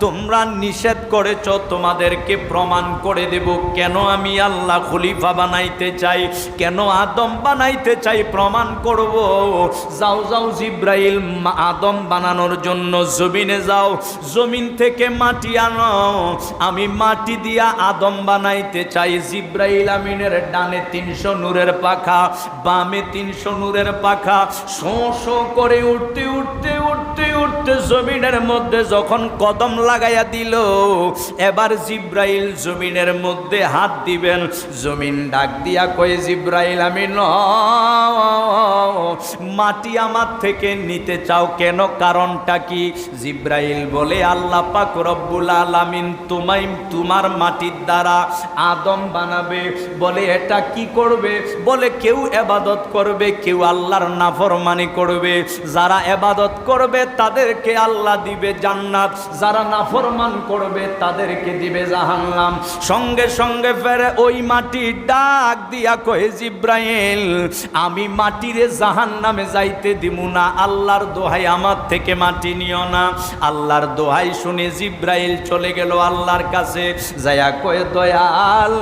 তোমরা নিষেধ করেছ, তোমাদেরকে প্রমাণ করে দেব। কেন আমি আল্লাহ খলিফা বানাইতে চাই? কেন আদম বানাইতে চাই? প্রমাণ করব। যাও যাও জিব্রাইল আদম বানানোর জন্য জমিনে যাও। জমিন থেকে মাটি আনো। আমি মাটি দিয়া আদম বানাইতে চাই। জিব্রাইল আমিনের ডানে তিনশো নূরের পাখা, বামে তিনশো নূরের পাখা। শো শো করে উঠতে উঠতে উঠতে উঠতে জমিনের মধ্যে যখন কদম লাগাইয়া দিল। এবার জিব্রাইল জমিনের মধ্যে হাত দিবেন। জমিন ডাক দিয়া কয়ে, জিব্রাইল, আমি ন, মাটি আমার থেকে নিতে চাও কেন? কারণটা কি? জিব্রাইল বলে, আল্লাহ পাক রব্বুল আলামিন তোমায়, তোমার মাটির দ্বারা আদম বানাবে। বলে, এটা কি করবে? বলে, কেউ এবাদত করবে, কেউ আল্লাহর নাফরমানি করবে। যারা এবাদত করবে, তাদেরকে আল্লাহ দিবে জান্নাত। যারা নাফরমান করবে, তাদেরকে দিবে জাহান্নাম। সঙ্গে সঙ্গে ফেরে ওই মাটি ডাক দিয়া কয়ে, জিব্রাইল, আমি মাটিরে জাহান্নামে যাইতে দিমু না। আল্লাহর দোহাই আমার থেকে মাটি নিও না। আল্লাহর দোহাই শুনে জিব্রাইল চলে গেল আল্লাহর কাছে। যায়া কয়ে, দয়াল,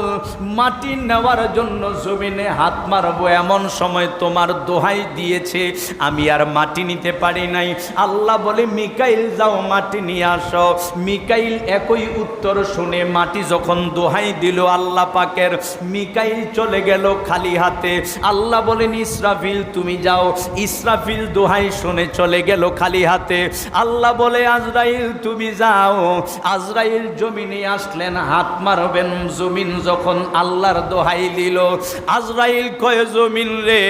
মাটি নেওয়ার জন্য জমিনে হাত মারবো, এমন সময় তোমার দোহাই দিয়েছে। আমি আর মাটি নিতে পারি নাই। আল্লাহ বলে, মিকাইল, যাও মাটি নিয়ে আসো। মিকাইল একই উত্তর শুনে মাটি যখন দোহাই দিল, আল্লাহ পাকের মিকাইল চলে গেল খালি হাতে। আল্লাহ বলেন, ইসরাফিল, তুমি যাও। ইসরাফিল দোহাই শুনে চলে গেল খালি হাতে। আল্লাহ বলে, আজরাইল, তুমি যাও। আজরাইল জমিনে আসলেন, হাত মারবেন জমিন যখন আল্লাহর দোহাই দিল। আজরাইল কয়ে, জমিন রে,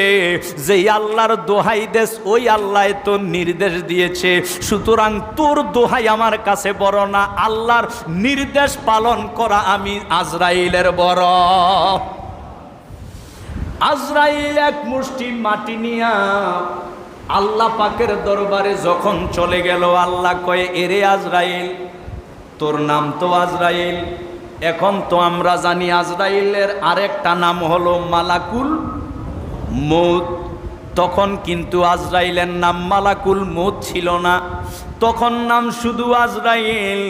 যেই আল্লাহর দোহাই দেশ ওই আল্লাহ তো নির্দেশ দিয়েছে। সুতরাং তোর দোহাই আমার কাছে বড় না আল্লাহর নির্দেশ পালন করা আমি আজরাইলের বড়। আজরাইল এক মুষ্টি মাটি নিয়া আল্লাহ পাকের দরবারে যখন চলে গেল, আল্লাহ কয়ে, এরে আজরাইল, তোর নাম তো আজরাইল। এখন তো আমরা জানি আজরাইলের আরেকটা নাম হলো মালাকুল মৌত তখন কিন্তু আজরাইলের নাম মালাকুল মৌত ছিল না। তখন নাম শুধু আজরাইল।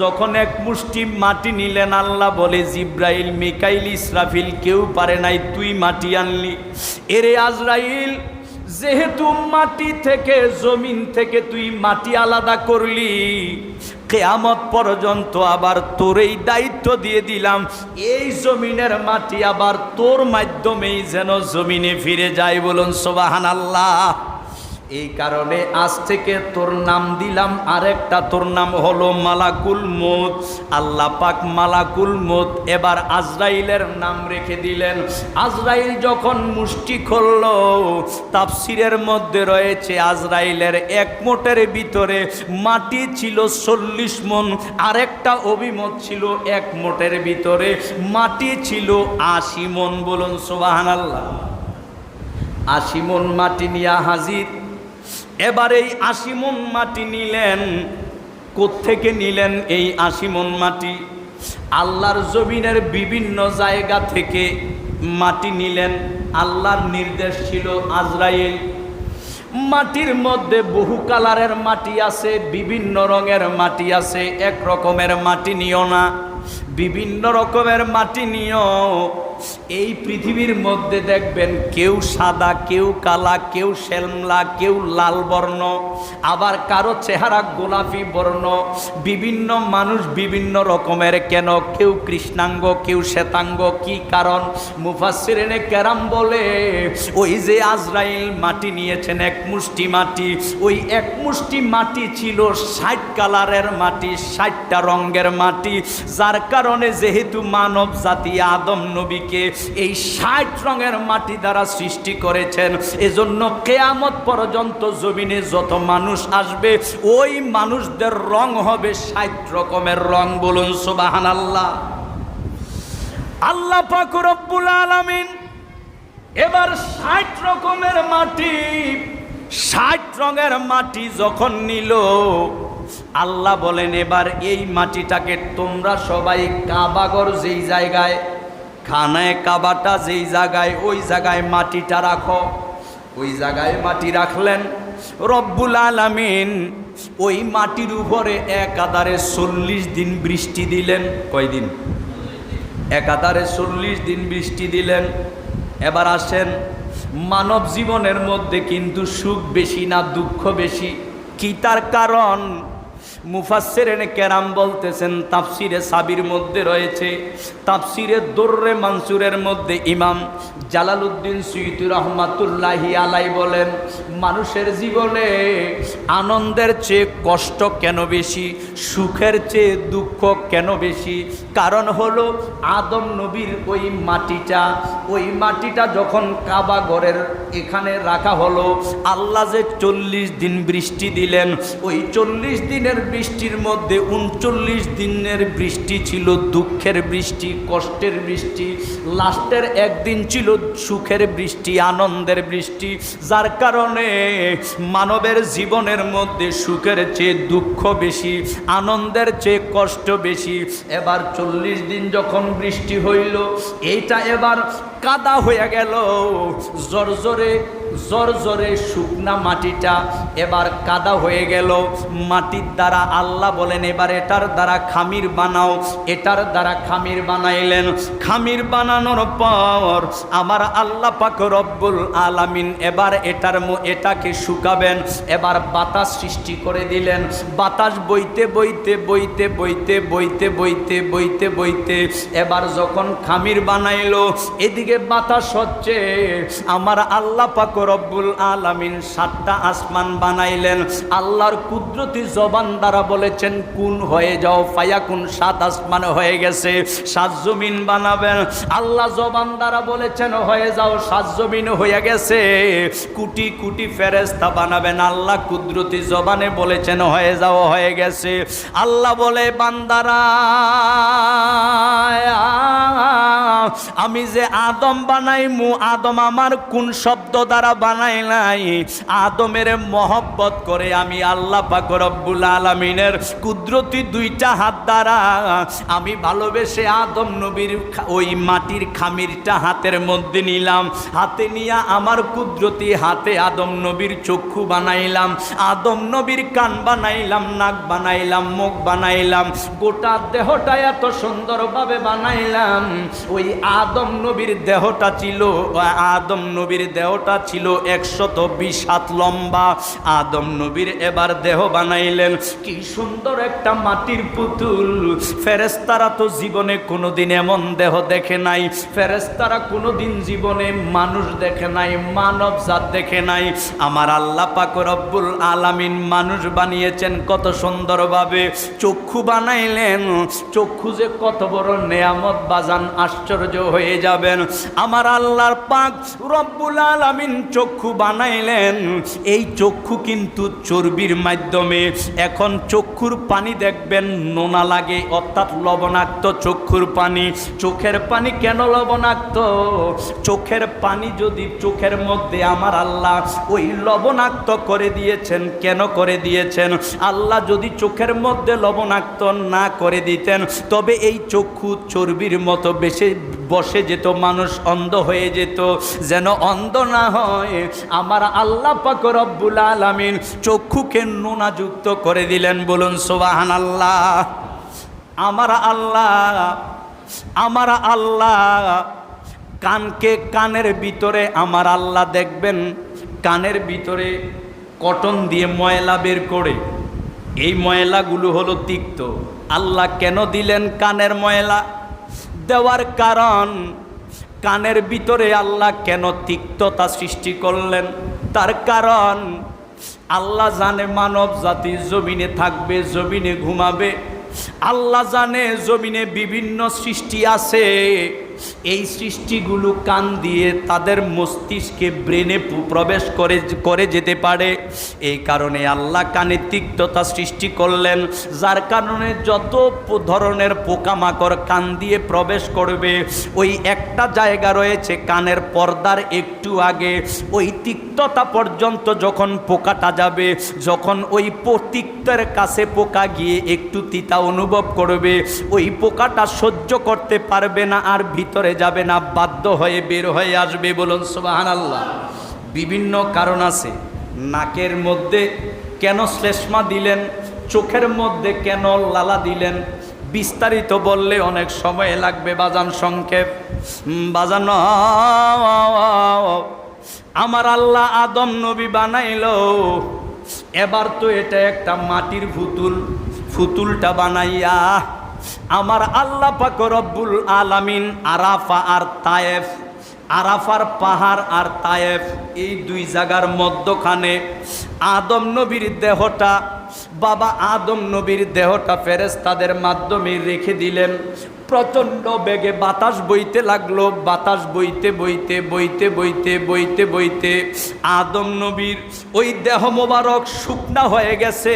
যখন এক মুষ্টি মাটি নিলেন, আল্লাহ বলে, জিব্রাইল, মিকাইল, ইসরাফিল, কেউ পারে নাই, তুই মাটি আনলি। এরে আজরাইল, যেহেতু মাটি থেকে, জমিন থেকে তুই মাটি আলাদা করলি, কেয়ামত পর্যন্ত আবার তোর এই দায়িত্ব দিয়ে দিলাম, এই জমিনের মাটি আবার তোর মাধ্যমেই যেন জমিনে ফিরে যায় বলুন সোবাহান আল্লাহ এই কারণে আজ থেকে তোর নাম দিলাম আরেকটা। তোর নাম হলো মালাকুল মত আল্লাহ পাক মালাকুল মত এবার আজরাইলের নাম রেখে দিলেন। আজরাইল যখন মুষ্টি খুলল, তাফসিরের মধ্যে রয়েছে আজরাইলের এক মোটের ভিতরে মাটি ছিল চল্লিশ মন, আরেকটা অভিমত ছিল এক মোটের ভিতরে মাটি ছিল আশি মন। বলুন সোবাহান আল্লাহ আশি মন মাটি নিয়ে হাজির। এবার এই আশি মন মাটি নিলেন। কোত্থেকে নিলেন এই আশি মন মাটি? আল্লাহর জমিনের বিভিন্ন জায়গা থেকে মাটি নিলেন। আল্লাহর নির্দেশ ছিল আজরাইল। মাটির মধ্যে বহু কালারের মাটি আছে, বিভিন্ন রঙের মাটি আছে। এক রকমের মাটি নিও না। বিভিন্ন রকমের মাটি নিও। এই পৃথিবীর মধ্যে দেখবেন কেউ সাদা, কেউ কালা, কেউ শ্যামলা, কেউ লাল বর্ণ, আবার কারও চেহারা গোলাপি বর্ণ, বিভিন্ন মানুষ বিভিন্ন রকমের। কেন? কেউ কৃষ্ণাঙ্গ, কেউ শ্বেতাঙ্গ, কি কারণ? মুফাসিরেনে ক্যারাম বলে, ওই যে আজরাইল মাটি নিয়েছেন এক মুষ্টি মাটি, ওই এক মুষ্টি মাটি ছিল ষাট কালারের মাটি, ষাটটা রঙের মাটি। যার কারণে যেহেতু মানব জাতি আদম নবীকে এই ষাট রঙের মাটি দ্বারা সৃষ্টি করেছেন। এজন্য কেয়ামত পর্যন্ত জমিনে যত মানুষ আসবে, ওই মানুষদের রং হবে ষাট রকমের রং। বলুন সুবাহান আল্লাহ আল্লাহ পাক রব্বুল আলামিন এবার ষাট রকমের মাটি, ষাট রঙের মাটি যখন নিল, আল্লাহ বলেন, এবার এই মাটিটাকে তোমরা সবাই কাবাগর যেই জায়গায় খানায় কাবাটা যেই জায়গায়, ওই জায়গায় মাটিটা রাখো। ওই জায়গায় মাটি রাখলেন। রব্বুল আলামিন ওই মাটির উপরে একাধারে চল্লিশ দিন বৃষ্টি দিলেন। কয়দিন? একাধারে চল্লিশ দিন বৃষ্টি দিলেন। এবার আসেন, মানব জীবনের মধ্যে কিন্তু সুখ বেশি না দুঃখ বেশি? কি তার কারণ? মুফাসসিরেন কেরাম বলতেছেন, তাফসিরে সাবির মধ্যে রয়েছে। তাফসিরে দর্রে মানসুরের মধ্যে ইমাম জালালউদ্দিন সুইতু রহমাতুল্লাহি আলাই বলেন, মানুষের জীবনে আনন্দের চেয়ে কষ্ট কেন বেশি, সুখের চেয়ে দুঃখ কেন বেশি? কারণ হলো আদম নবীর ওই মাটিটা ওই মাটিটা যখন কাবা ঘরের এখানে রাখা হলো, আল্লাহ যে চল্লিশ দিন বৃষ্টি দিলেন, ওই চল্লিশ দিনের বৃষ্টির মধ্যে উনচল্লিশ দিনের বৃষ্টি ছিল, দুঃখের বৃষ্টি, কষ্টের বৃষ্টি, লাস্টের একদিন ছিল সুখের বৃষ্টি, আনন্দের বৃষ্টি, যার কারণে মানবের জীবনের মধ্যে সুখের চেয়ে দুঃখ বেশি, আনন্দের চেয়ে কষ্ট বেশি। এবার চল্লিশ দিন যখন বৃষ্টি হইল, এইটা এবার কাদা হয়ে গেল জর্জরে জর্জরে শুকনা মাটিটা এবার কাদা হয়ে গেল। মাটির দ্বারা আল্লাহ বলেন, এবার এটার দ্বারা খামির বানাও। এটার দ্বারা খামির বানাইলেন। খামির বানানোর পর আমার আল্লাহ পাক রব্বুল আলামিন এবার এটার এটাকে শুকাবেন। এবার বাতাস সৃষ্টি করে দিলেন। বাতাস বইতে বইতে বইতে বইতে বইতে বইতে বইতে বইতে এবার যখন খামির বানাইলো, এদিকে বাতাস হচ্ছে। আমার আল্লাহ পাক রব্বুল আলামিন, সাতটা আসমান বানাইলেন। আল্লাহর কুদরতি জবান দ্বারা বলেছেন, কোন হয়ে যাও ফায়া কোন সাত আসমান হয়ে গেছে, সাত জমিন বানাবেন। আল্লাহ জবান দ্বারা বলেছেন, হয়ে যাও, সাত জমিন হয়ে গেছে। কুটি কুটি ফেরেস্তা বানাবেন। আল্লাহ কুদরতি জবানে বলেছেন, হয়ে যাও, হয়ে গেছে। আল্লাহ বলে, বান্দারা আমি যে আদম বানাই, মু আদম আমার কোন শব্দ দ্বারা বানাই নাই? আদমের মহব্বত করে আমি আল্লাহ পাক রব্বুল আলমিনের কুদরতি দুইটা হাত দ্বারা আমি ভালোবেসে আদম নবীর ওই মাটির খামিরটা হাতের মধ্যে নিলাম। হাতে নিয়ে আমার কুদরতি হাতে আদম নবীর চক্ষু বানাইলাম। আদম নবীর কান বানাইলাম, নাক বানাইলাম, মুখ বানাইলাম। গোটা দেহটা এত সুন্দরভাবে বানাইলাম। ওই আদম নবীর দেহটা ছিল, আদম নবীর দেহটা ছিল একশত বিশ হাত লম্বা। আদম নবীর এবার দেহ বানাইলেন। কি সুন্দর একটা মাটির পুতুল। ফেরেস্তারা তো জীবনে কোনোদিন এমন দেহ দেখে নাই। ফেরেস্তারা কোনোদিন জীবনে মানুষ দেখে নাই, মানব জাত দেখে নাই। আমার আল্লাহ পাক রব্বুল আলামিন মানুষ বানিয়েছেন কত সুন্দরভাবে। চক্ষু বানাইলেন। চক্ষু যে কত বড় নেয়ামত, বাজান আশ্চর্য হয়ে যাবেন। আমার আল্লাহর পাক রব্বুল আলামিন চক্ষু বানাইলেন। এই চক্ষু কিন্তু চর্বির মাধ্যমে। এখন চক্ষুর পানি দেখবেন, নোনা লাগে, অর্থাৎ লবণাক্ত চক্ষুর পানি। চোখের পানি কেন লবণাক্ত? চোখের পানি যদি চোখের মধ্যে আমার আল্লাহ ওই লবণাক্ত করে দিয়েছেন, কেন করে দিয়েছেন? আল্লাহ যদি চোখের মধ্যে লবণাক্ত না করে দিতেন, তবে এই চক্ষু চর্বির মতো বেশি বসে যেত, মানুষ অন্ধ হয়ে যেত। যেন অন্ধ না হয়, আমার আল্লাহ পাক রব্বুল আলামিন চক্ষুকে নোনাযুক্ত করে দিলেন। বলুন সোবাহান আল্লাহ আমার আল্লাহ আমার আল্লাহ, কানকে কানের ভিতরে আমার আল্লাহ দেখবেন। কানের ভিতরে কটন দিয়ে ময়লা বের করে। এই ময়লাগুলো হলো তিক্ত। আল্লাহ কেন দিলেন কানের ময়লা? দেওয়ার কারণ, কানের ভিতরে আল্লাহ কেন তিক্ততা সৃষ্টি করলেন? তার কারণ, আল্লাহ জানে মানব জাতি জমিনে থাকবে, জমিনে ঘুমাবে। আল্লাহ জানে জমিনে বিভিন্ন সৃষ্টি আছে। এই সৃষ্টিগুলো কান দিয়ে তাদের মস্তিষ্কে ব্রেনে প্রবেশ করে করে যেতে পারে। এই কারণে আল্লাহ কানে তিক্ততা সৃষ্টি করলেন, যার কারণে যত ধরনের পোকামাকড় কান দিয়ে প্রবেশ করবে, ওই একটা জায়গা রয়েছে কানের পর্দার একটু আগে। ওই তিক্ততা পর্যন্ত যখন পোকাটা যাবে, যখন ওই তিক্তের কাছে পোকা গিয়ে একটু তিতা অনুভব করবে, ওই পোকাটা সহ্য করতে পারবে না আর ভিতরে যাবে না, বাধ্য হয়ে বের হয়ে আসবে বলুন সুবাহান আল্লাহ বিভিন্ন কারণ আছে। নাকের মধ্যে কেন শ্লেষ্মা দিলেন, চোখের মধ্যে কেন লালা দিলেন, বিস্তারিত বললে অনেক সময় লাগবে, বাজান সংক্ষেপ। বাজান, আমার আল্লাহ আদম নবী বানাইলো। এবার তো এটা একটা মাটির ফুতুল, ফুতুলটা বানাইয়া আমার আল্লাহ পাক আলামিন আরাফা আর তায়েফ, আরাফার পাহাড় আর তায়েফ এই দুই জায়গার মধ্যখানে আদম নবীর দেহটা, বাবা আদম নবীর দেহটা ফেরেস্তাদের মাধ্যমে রেখে দিলেন। প্রচণ্ড বেগে বাতাস বইতে লাগল, বাতাস বইতে বইতে বইতে বইতে বইতে বইতে। আদম নবীর ওই দেহ মোবারক শুকনা হয়ে গেছে।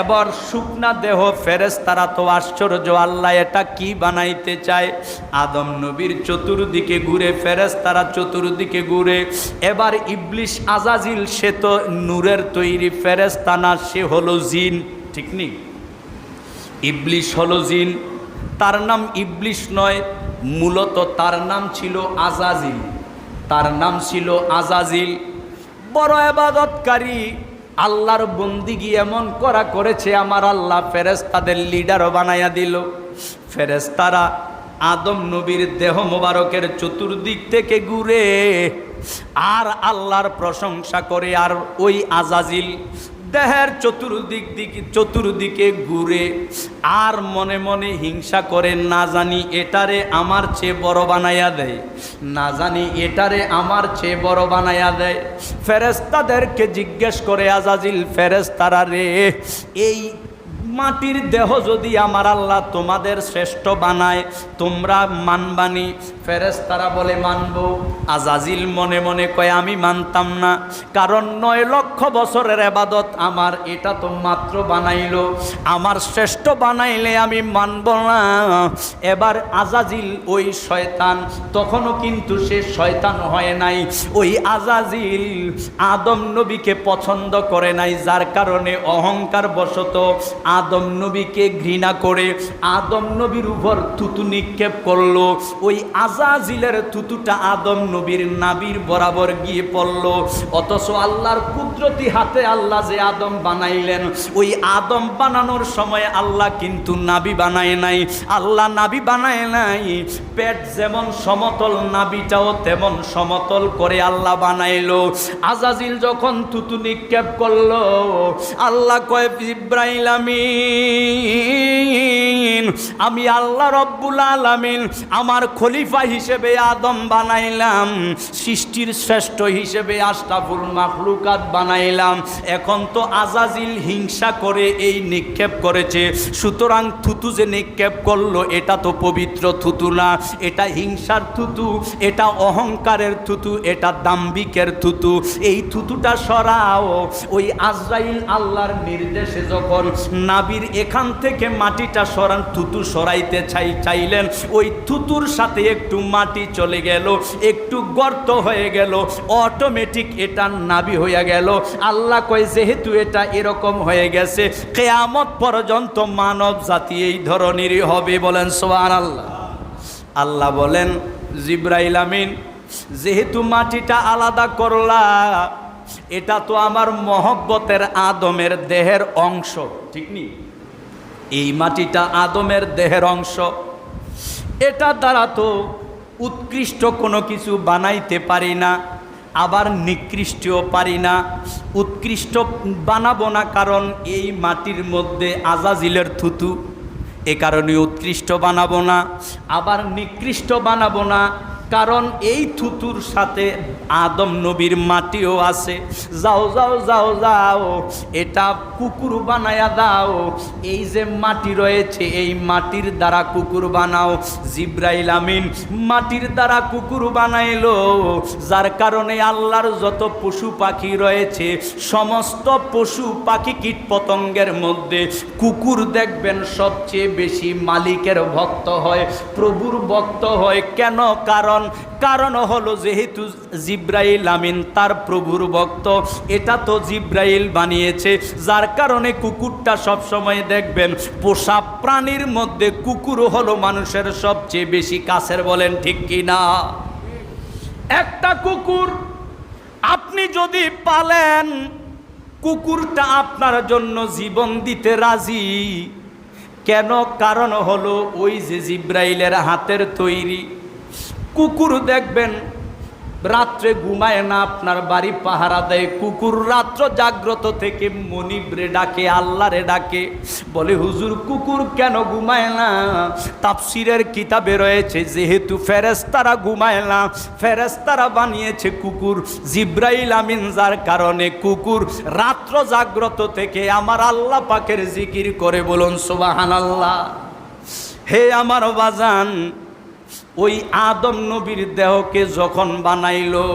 এবার শুকনা দেহ ফেরেস তারা তো আশ্চর্য, আল্লাহ এটা কি বানাইতে চায়? আদম নবীর চতুর্দিকে ঘুরে ফেরেস তারা চতুর্দিকে ঘুরে। এবার ইবলিশ আজাজিল, সে তো নূরের তৈরি ফেরেস্তানা সে হলো জিন, ঠিক নেই? ইবলিশ হলো জিন তার নাম ইবলিশ নয়, মূলত তার নাম ছিল আজাজিল। তার নাম ছিল আজাজিল। বড় এবাদতকারী আল্লাহর বন্দিগি এমন করা করেছে, আমার আল্লাহ ফেরেস্তাদের লিডারও বানাইয়া দিল। ফেরেস্তারা আদম নবীর দেহ মোবারকের চতুর্দিক থেকে ঘুরে আর আল্লাহর প্রশংসা করে আর ওই আজাজিল দেহের চতুর্দিক দিকে চতুর্দিকে ঘুরে আর মনে মনে হিংসা করে, না জানি এটারে আমার চেয়ে বড় বানাইয়া দেয়। না জানি এটারে আমার চেয়ে বড় বানাইয়া দেয়। ফেরেস্তাদেরকে জিজ্ঞেস করে, আজাজিল ফেরেস্তারা রে, এই মাটির দেহ যদি আমার আল্লাহ তোমাদের শ্রেষ্ঠ বানায়, তোমরা মানবানি ফেরেস্তারা বলে, মানব, আজাজিল মনে মনে কয়, আমি মানতাম না। কারণ নয় লক্ষ বছরের আবাদত আমার, এটা তো মাত্র বানাইলো। আমার শ্রেষ্ঠ বানাইলে আমি মানব না। এবার আজাজিল ওই শয়তান। তখনও কিন্তু সে শয়তান হয় নাই। ওই আজাজিল আদম নবীকে পছন্দ করে নাই, যার কারণে অহংকার বশত আদম নবীকে ঘৃণা করে আদম নবীর উপর থুতু নিক্ষেপ করল। ওই আজাজিলের থুতুটা আদম নবীর নাবির বরাবর গিয়ে পড়ল। অথচ আল্লাহর কুদরতি হাতে আল্লাহ যে আদম বানাইলেন, ওই আদম বানানোর সময় আল্লাহ কিন্তু নাবি বানায় নাই। আল্লাহ নাবি বানায় নাই, পেট যেমন সমতল, নাবিটাও তেমন সমতল করে আল্লাহ বানাইলো। আজাজিল যখন থুতু নিক্ষেপ করল, আল্লাহ কয়, ইব্রাহিম الرحيم আমিন আমি আল্লাহ রব্বুল আলামিন আমার খলিফা হিসেবে আদম বানাইলাম, সৃষ্টির শ্রেষ্ঠ হিসেবে আশরাফুল মাখলুকাত বানাইলাম। এখন তো আজাজিল হিংসা করে এই নিক্ষেপ করেছে, সুতরাং থুতু যে নিক্ষেপ করল, এটা তো পবিত্র থুতু না। এটা হিংসার থুতু, এটা অহংকারের থুতু, এটা দাম্বিকের থুতু। এই থুতুটা সরাও, ওই আজরাইল আল্লাহর নির্দেশে যখন নাবির এখান থেকে মাটিটা সরান থুতু সরাইতে চাই চাইলেন। ওই থুতুর সাথে একটু মাটি চলে গেল, একটু গর্ত হয়ে গেল অটোমেটিক এটা নাবি হয়ে গেল। আল্লাহ কয়, যেহেতু এটা এরকম হয়ে গেছে, কেয়ামত পর্যন্ত মানব জাতি এই ধরনেরই হবে। বলেন সোয়ান আল্লাহ আল্লাহ বলেন, জিব্রাইল আমিন, যেহেতু মাটিটা আলাদা করলা, এটা তো আমার মহব্বতের আদমের দেহের অংশ। ঠিক নি? এই মাটিটা আদমের দেহের অংশ। এটা দ্বারা তো উৎকৃষ্ট কোনো কিছু বানাইতে পারি না, আবার নিকৃষ্টও পারি না। উৎকৃষ্ট বানাবো না কারণ এই মাটির মধ্যে আজাজিলের থুতু। এ কারণে উৎকৃষ্ট বানাবো না, আবার নিকৃষ্ট বানাবো না। কারণ এই থুতুর সাথে আদম নবীর মাটিও আছে। যাও যাও যাও যাও, এটা কুকুর বানায়া দাও। এই যে মাটি রয়েছে, এই মাটির দ্বারা কুকুর বানাও। জিব্রাইল আমিন মাটির দ্বারা কুকুর বানাইলো। যার কারণে আল্লাহর যত পশু পাখি রয়েছে, সমস্ত পশু পাখি কীট পতঙ্গের মধ্যে কুকুর দেখবেন সবচেয়ে বেশি মালিকের ভক্ত হয়, প্রভুর ভক্ত হয়। কেন? কারণ কারণ কারণ হলো যেহেতু জিব্রাইল আমিন তার প্রভুর ভক্ত, এটা তো জিব্রাইল বানিয়েছে, যার কারণে কুকুরটা সব সময় দেখবেন পোষা প্রাণীর মধ্যে কুকুর হলো মানুষের সবচেয়ে বেশি কাছের বলেন ঠিক কি না? একটা কুকুর, আপনি যদি পালেন, কুকুরটা আপনার জন্য জীবন দিতে রাজি। কেন? কারণ হলো ওই যে জিব্রাইলের হাতের তৈরি। কুকুর দেখবেন, রাত্রে ঘুমায় না, আপনার বাড়ি পাহারা দেয়। কুকুর রাত্র জাগ্রত থেকে মনিবরে ডাকে, আল্লাহরে ডাকে। বলে, হুজুর, কুকুর কেন ঘুমায় না? তাপসিরের কিতাবে রয়েছে, যেহেতু ফেরেস্তারা ঘুমায় না ফেরেস্তারা বানিয়েছে কুকুর। জিব্রাইল আমিন যার কারণে কুকুর রাত্র জাগ্রত থেকে আমার আল্লাহ পাকের জিকির করে বলুন সুবাহান আল্লাহ হে আমার বাজান ওই আদম নবীর দেহকে যখন বানাইলো,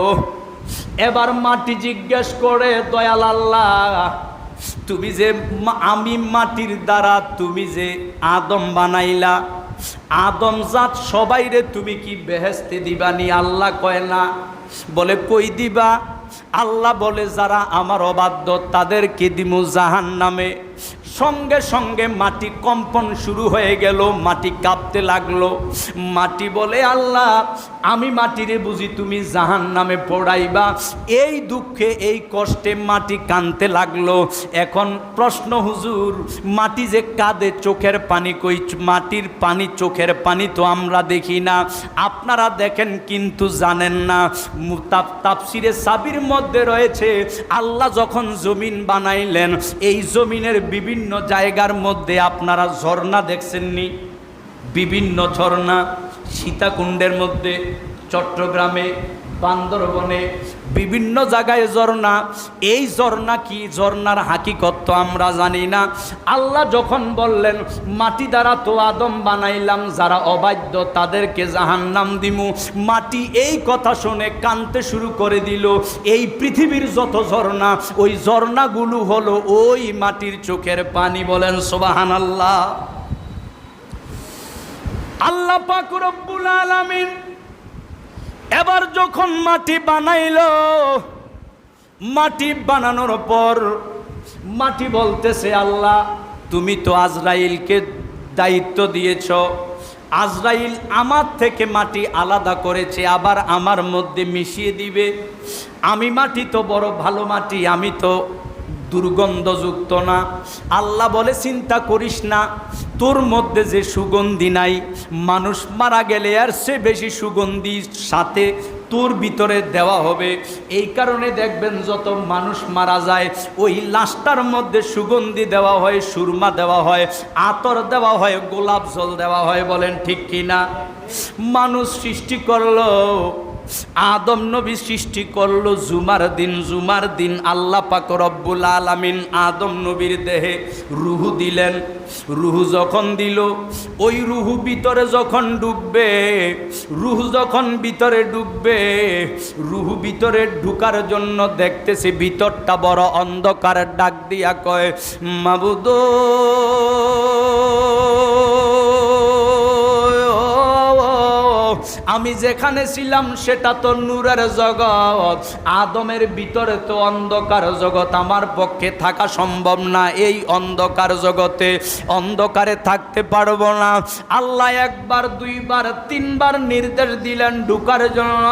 এবার মাটি জিজ্ঞেস করে, দয়াল আল্লাহ, তুমি যে আমি মাটির দ্বারা তুমি যে আদম বানাইলা, আদম জাত সবাইরে তুমি কি বেহেস্তে দিবানি? আল্লাহ কয়, না। বলে, কই দিবা? আল্লাহ বলে, যারা আমার অবাধ্য, তাদেরকে দিমু জাহান নামে সঙ্গে সঙ্গে মাটি কম্পন শুরু হয়ে গেল, মাটি কাঁপতে লাগল। মাটি বলে, আল্লাহ, আমি মাটিরে বুঝি তুমি জাহান নামে পড়াইবা। এই দুঃখে, এই কষ্টে মাটি কানতে লাগল। এখন প্রশ্ন, হুজুর, মাটি যে কাঁদে চোখের পানি কই? মাটির পানি চোখের পানি তো আমরা দেখি না। আপনারা দেখেন কিন্তু জানেন না। মু- তাপ- তাফসিরে সাবির মধ্যে রয়েছে, আল্লাহ যখন জমিন বানাইলেন, এই জমিনের বিভিন্ন জায়গার মধ্যে আপনারা ঝর্ণা দেখছেননি? বিভিন্ন ঝর্ণা সীতাকুণ্ডের মধ্যে চট্টগ্রামে বান্দরবনে বিভিন্ন জায়গায় ঝর্ণা। এই ঝর্ণা কি? ঝর্ণার হাকিকত তো আমরা জানি না। আল্লাহ যখন বললেন, মাটি দ্বারা তো আদম বানাইলাম, যারা অবাধ্য তাদেরকে জাহান্নাম দিমু। মাটি এই কথা শুনে কানতে শুরু করে দিল, এই পৃথিবীর যত ঝর্ণা, ওই ঝর্ণাগুলো হলো ওই মাটির চোখের পানি। বলেন সোবাহান আল্লাহ আল্লাহ পাক রব্বুল আলামিন এবার যখন মাটি বানাইল, মাটি বানানোর পর মাটি বলতেছে, আল্লাহ, তুমি তো আজরাইলকে দায়িত্ব দিয়েছ। আজরাইল আমার থেকে মাটি আলাদা করেছে, আবার আমার মধ্যে মিশিয়ে দিবে। আমি মাটি তো বড় ভালো মাটি, আমি তো দুর্গন্ধযুক্ত না। আল্লাহ বলে, চিন্তা করিস না তোর মধ্যে যে সুগন্ধি নাই, মানুষ মারা গেলে আর সে বেশি সুগন্ধি সাথে তোর ভিতরে দেওয়া হবে। এই কারণে দেখবেন যত মানুষ মারা যায়, ওই লাশটার মধ্যে সুগন্ধি দেওয়া হয়, সুরমা দেওয়া হয়, আতর দেওয়া হয়, গোলাপ জল দেওয়া হয়, বলেন ঠিক কি না মানুষ সৃষ্টি করল আদম নবী সৃষ্টি করল জুমার দিন জুমার দিন আল্লাহ পাক রব্বুল আলামিন আদম নবীর দেহে রুহু দিলেন। রুহু যখন দিল, ওই রুহু ভিতরে যখন ডুববে, রুহু যখন ভিতরে ডুববে, রুহু ভিতরে ঢুকার জন্য দেখতেছে ভিতরটা বড় অন্ধকার, ডাক দিয়া কয়, মাবুদ আমি যেখানে ছিলাম, সেটা তো নূরের জগৎ। আদমের ভিতরে তো অন্ধকার জগৎ। আমার পক্ষে থাকা সম্ভব না এই অন্ধকার জগতে। অন্ধকারে থাকতে পারব না। আল্লাহ একবার, দুইবার, তিনবার নির্দেশ দিলেন ঢুকার জন্য।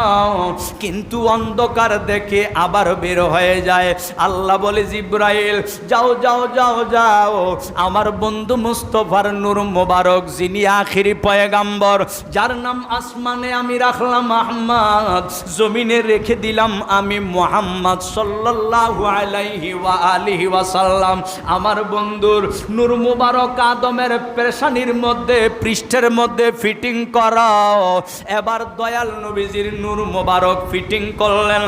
কিন্তু অন্ধকার দেখে আবার বের হয়ে যায়। আল্লাহ বলে, জিব্রাইল, যাও যাও যাও যাও। আমার বন্ধু মুস্তফার নূর মোবারক, যিনি আখিরি পয়গাম্বর, যার নাম আসমানে আমি রাখলাম আহমদ, জমিনে রেখে দিলাম আমি মোহাম্মদ সাল্লাল্লাহু আলাইহি ওয়াসাল্লাম আমার বন্ধুর নূর মুবারক আদমের পেশানির মধ্যে, পৃষ্ঠের মধ্যে ফিটিং করাও। এবার দয়াল নবীজির নূর মোবারক ফিটিং করলেন।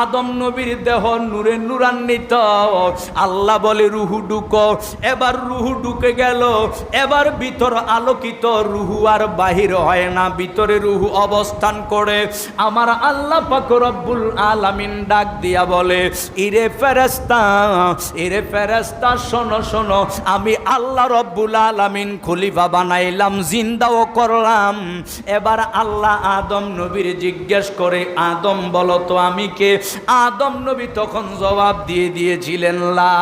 আদম নবীর দেহ নূরে নূরান্বিত। আল্লাহ বলে, রুহু ডুকো এবার রুহু ঢুকে গেল। এবার ভিতর আলোকিত রুহু আর বাহির হয় না, ভিতরে রুহু অবস্থান করে। আমার আল্লাহ রব্বুল আলামিন ডাক দিয়া বলে, ইরে ফেরেস্তা ইরে ফেরেস্তা শোনো শোনো, আমি আল্লাহ রব্বুল আলামিন খলিফা বানাইলাম, জিন্দাও করলাম। এবার আল্লাহ আদম নবীর জিজ্ঞেস করে, আদম, বলো তো আমি কে? আদম নবী তখন জবাব দিয়ে দিয়েছিলেন, লা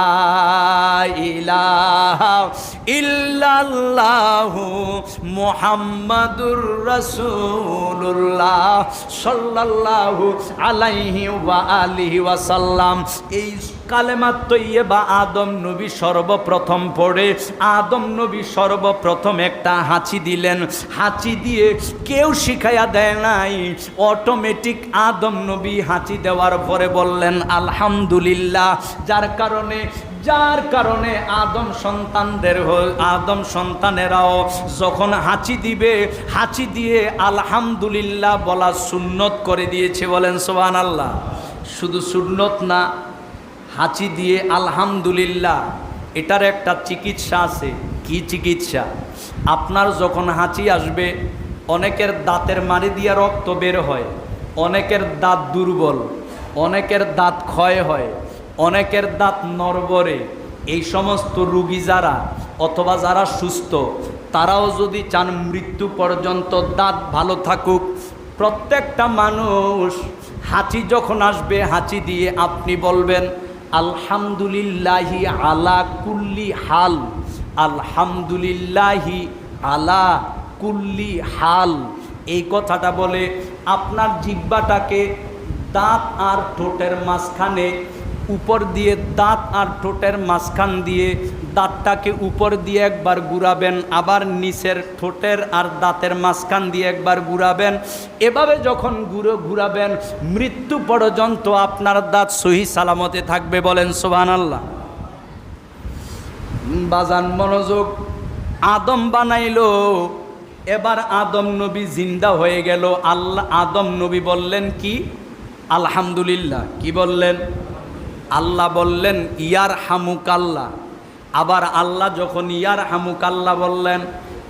ইলাহা ইল্লাল্লাহু মুহাম্মাদুর রাসূল রসুল্লাহ সাল্লাল্লাহু আলাইহি ওয়া আলিহি ওয়াসাল্লাম। এই কালেমাত তৈয়বা আদম নবী সর্বপ্রথম পড়ে। আদম নবী সর্বপ্রথম একটা হাঁচি দিলেন। হাঁচি দিয়ে কেউ শিখাইয়া দেয় নাই। অটোমেটিক আদম নবী হাঁচি দেওয়ার পরে বললেন, আলহামদুলিল্লাহ। যার কারণে যার কারণে আদম সন্তানদের আদম সন্তানেরাও যখন হাঁচি দিবে, হাঁচি দিয়ে আলহামদুলিল্লাহ বলা সুন্নত করে দিয়েছে বলেন সোহান আল্লাহ শুধু সুন্নত না, হাঁচি দিয়ে আলহামদুলিল্লাহ, এটার একটা চিকিৎসা আছে। কি চিকিৎসা? আপনার যখন হাঁচি আসবে, অনেকের দাঁতের মারি দিয়ে রক্ত বের হয়, অনেকের দাঁত দুর্বল, অনেকের দাঁত ক্ষয় হয় অনেকের দাঁত নরবরে। এই সমস্ত রুগী যারা, অথবা যারা সুস্থ, তারাও যদি চান মৃত্যু পর্যন্ত দাঁত ভালো থাকুক, প্রত্যেকটা মানুষ হাঁচি যখন আসবে, হাঁচি দিয়ে আপনি বলবেন, আলহামদুলিল্লাহি আলা কুল্লি হাল, আলহামদুলিল্লাহি আলা কুল্লি হাল। এই কথাটা বলে আপনার জিব্বাটাকে দাঁত আর ঠোঁটের মাঝখানে উপর দিয়ে দাঁত আর ঠোঁটের মাঝখান দিয়ে দাঁতটাকে উপর দিয়ে একবার ঘুরাবেন, আবার নিচের ঠোঁটের আর দাঁতের মাঝখান দিয়ে একবার ঘুরাবেন। এভাবে যখন ঘুরো ঘুরাবেন, মৃত্যু পর্যন্ত আপনার দাঁত সহি সালামতে থাকবে বলেন সোহান আল্লাহ বাজান মনোযোগ আদম বানাইলো, এবার আদম নবী জিন্দা হয়ে গেল। আল্লাহ আদম নবী বললেন কি? আলহামদুলিল্লাহ। কি বললেন? আল্লাহ বললেন ইয়ার হামুকাল্লা আবার আল্লাহ যখন ইয়ার হামুকাল্লা বললেন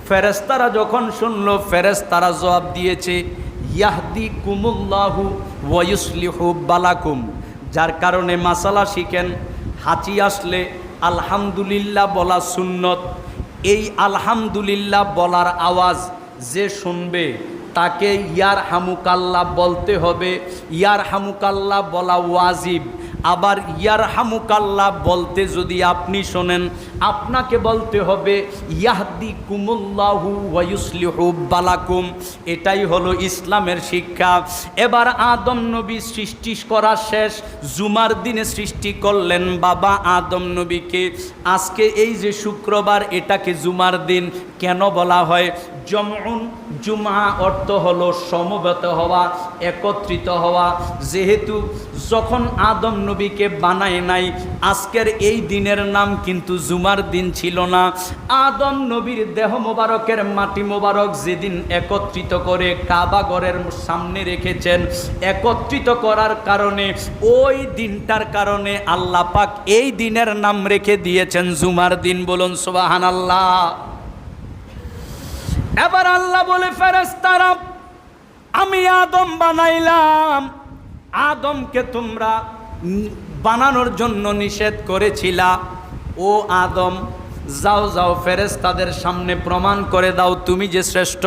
ফেরেস্তারা যখন শুনল ফেরেস্তারা জবাব দিয়েছে ইয়াহদি কুমুল্লাহু ওয়ুসলিহু বালাকুম। যার কারণে মাসালা শিখেন, হাঁচি আসলে আলহামদুলিল্লাহ বলা সুন্নত। এই আলহামদুলিল্লাহ বলার আওয়াজ যে শুনবে, তাকে ইয়ার হামুকাল্লা বলতে হবে। ইয়ার হামুকাল্লা বলা ওয়াজিব। আবার ইয়ার হামুকাল্লা বলতে যদি আপনি শোনেন আপনাকে বলতে হবে ইয়াহদি কুমুল্লাহু ওয়ুসলিহু বালাকুম। এটাই হলো ইসলামের শিক্ষা। এবার আদম নবী সৃষ্টি করা শেষ, জুমার দিনে সৃষ্টি করলেন বাবা আদম নবীকে। আজকে এই যে শুক্রবার এটাকে জুমার দিন? কেন বলা হয়? জমউন জুমা অর্থ হলো সমবেত হওয়া, একত্রিত হওয়া। যেহেতু যখন আদম নবীকে বানায় নাই, আজকের এই দিনের নাম কিন্তু জুমার দিন ছিল না। আদম নবীর দেহ মোবারকের মাটি মোবারক যেদিন একত্রিত করে কাবা ঘরের সামনে রেখেছেন, একত্রিত করার কারণে, ওই দিনটার কারণে আল্লাহ পাক এই দিনের নাম রেখে দিয়েছেন জুমার দিন বলুন সোবাহান আল্লাহ এবার আল্লাহ বলে ফেরেস্তারা আমি আদম বানাইলাম। আদমকে তোমরা বানানোর জন্য নিষেধ করেছিলা। ও আদম, যাও যাও ফেরেস্তাদের সামনে প্রমাণ করে দাও তুমি যে শ্রেষ্ঠ।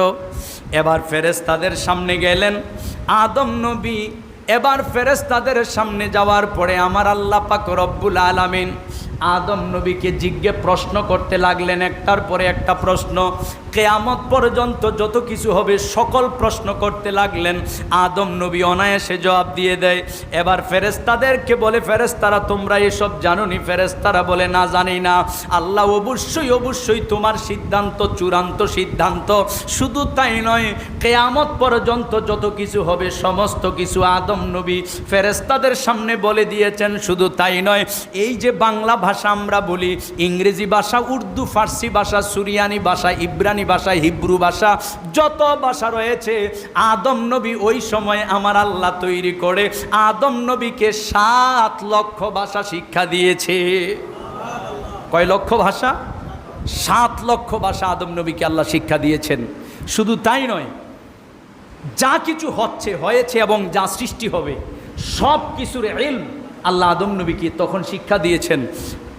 এবার ফেরেস্তাদের সামনে গেলেন। আদম নবী, এবার ফেরেস্তাদের সামনে যাওয়ার পরে আমার আল্লাহ পাক রব্বুল আলামিন আদম নবীকে জিজ্ঞে প্রশ্ন করতে লাগলেন, একটার পরে একটা প্রশ্ন। কেয়ামত পর্যন্ত যত কিছু হবে, সকল প্রশ্ন করতে লাগলেন। আদম নবী অনায়াসে জবাব দিয়ে দেয়, এবার ফেরেস্তাদেরকে বলে ফেরেস্তারা তোমরা এসব জানোনি? ফেরেস্তারা বলে, না, জানি না। আল্লাহ অবশ্যই অবশ্যই তোমার সিদ্ধান্ত, চূড়ান্ত সিদ্ধান্ত। শুধু তাই নয়, কেয়ামত পর্যন্ত যত কিছু হবে, সমস্ত কিছু আদম নবী ফেরেস্তাদের সামনে বলে দিয়েছেন। শুধু তাই নয়, এই যে বাংলা ভাষা আমরা বলি। ইংরেজি ভাষা, উর্দু, ফার্সি ভাষা, সুরিয়ানি ভাষা, ইব্রানি ভাষা, হিব্রু ভাষা, যত ভাষা রয়েছে, আদম নবী ওই সময় আমার আল্লাহ তৈরি করে। আদম নবীকে সাত লক্ষ ভাষা শিক্ষা দিয়েছে। কয় লক্ষ ভাষা? সাত লক্ষ ভাষা আদম নবীকে আল্লাহ শিক্ষা দিয়েছেন। শুধু তাই নয়, যা কিছু হচ্ছে, হয়েছে এবং যা সৃষ্টি হবে সব কিছুর এলম আল্লাহ আদম নবীকে তখন শিক্ষা দিয়েছেন।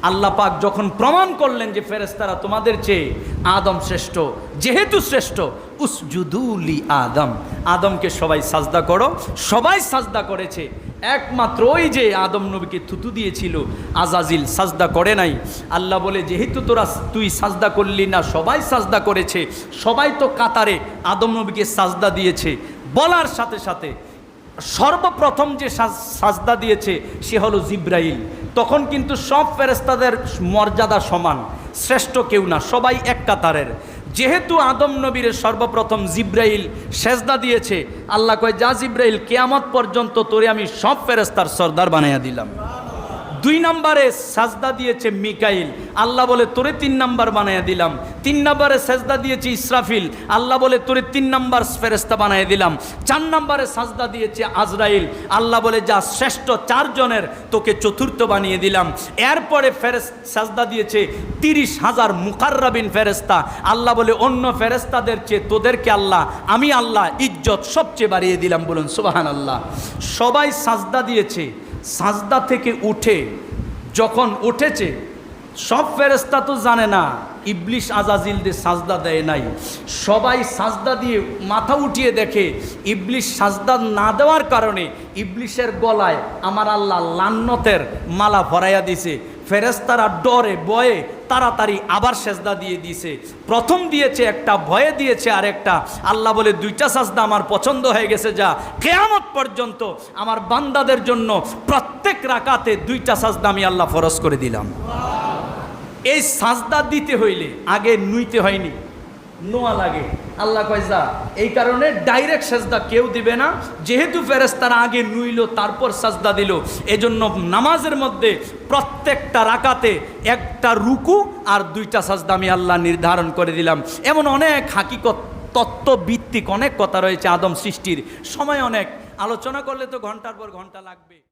আল্লাহ পাক যখন প্রমাণ করলেন যে ফেরেস্তারা তোমাদের চেয়ে আদম শ্রেষ্ঠ, যেহেতু শ্রেষ্ঠ উসজুদুলি আদম। আদমকে সবাই সাজদা করো, সবাই সাজদা করেছে। একমাত্র ওই যে আদম নবীকে থুতু দিয়েছিল, আজাজিল সাজদা করে নাই। আল্লাহ বলে, যেহেতু তোরা তুই সাজদা করলি না, সবাই সাজদা করেছে। সবাই তো কাতারে আদম নবীকে সাজদা দিয়েছে। বলার সাথে সাথে সর্বপ্রথম যে সাজ- সাজদা দিয়েছে, সে হলো জিব্রাইল। তখন কিন্তু সব ফেরেস্তাদের মর্যাদা সমান, শ্রেষ্ঠ কেউ না, সবাই এক কাতারের। যেহেতু আদম নবীর সর্বপ্রথম জিব্রাইল সেজদা দিয়েছে, আল্লাহ কয়, যা জিব্রাইল, কেয়ামত পর্যন্ত তোরে আমি সব ফেরেস্তার সর্দার বানাইয়া দিলাম। দুই নম্বরে সাজদা দিয়েছে মিকাইল। আল্লাহ বলে, তোরে তিন নাম্বার বানাইয়া দিলাম। তিন নম্বরে সাজদা দিয়েছে ইসরাফিল। আল্লাহ বলে, তোরে তিন নাম্বার ফেরেস্তা বানাইয়া দিলাম। চার নম্বরে সাজদা দিয়েছে আজরাইল। আল্লাহ বলে, যা শ্রেষ্ঠ চারজনের, তোকে চতুর্থ বানিয়ে দিলাম। এরপরে ফেরেস সাজদা দিয়েছে তিরিশ হাজার মুকাররাবিন ফেরেস্তা আল্লাহ বলে, অন্য ফেরেস্তাদের চেয়ে তোদেরকে আল্লাহ, আমি আল্লাহ ইজ্জত সবচেয়ে বাড়িয়ে দিলাম। বলুন সুবাহান আল্লাহ সবাই সাজদা দিয়েছে। সাজদা থেকে উঠে, যখন উঠেছে, সব ফেরেস্তা তো জানে না, ইবলিশ আজাজিলদের সাজদা দেয় নাই। সবাই সাজদা দিয়ে মাথা উঠিয়ে দেখে, ইবলিশ সাজদা না দেওয়ার কারণে ইবলিশের গলায় আমার আল্লাহ লান্নতের মালা ভরাইয়া দিছে। ফেরেস্তারা ডরে, বয়ে, তাড়াতাড়ি আবার সেজদা দিয়ে দিয়েছে। প্রথম দিয়েছে একটা, ভয়ে দিয়েছে আর একটা আল্লাহ বলে, দুইটা সাজদা আমার পছন্দ হয়ে গেছে, যা কেয়ামত পর্যন্ত আমার বান্দাদের জন্য প্রত্যেক রাকাতে দুইটা সাজদা আমি আল্লাহ ফরজ করে দিলাম। এই সাজদা দিতে হইলে আগে নুইতে হয়নি। নোয়া লাগে। আল্লাহ কয়, যা, এই কারণে ডাইরেক্ট সাজদা কেউ দিবে না। যেহেতু ফেরেস্তারা আগে নুইল, তারপর সাজদা দিল। এজন্য নামাজের মধ্যে প্রত্যেকটা রাকাতে একটা রুকু আর দুইটা সাজদা আমি আল্লাহ নির্ধারণ করে দিলাম। এমন অনেক হাকিকত, তত্ত্বভিত্তিক অনেক কথা রয়েছে আদম সৃষ্টির। সময় অনেক। আলোচনা করলে তো ঘণ্টার পর ঘণ্টা লাগবে।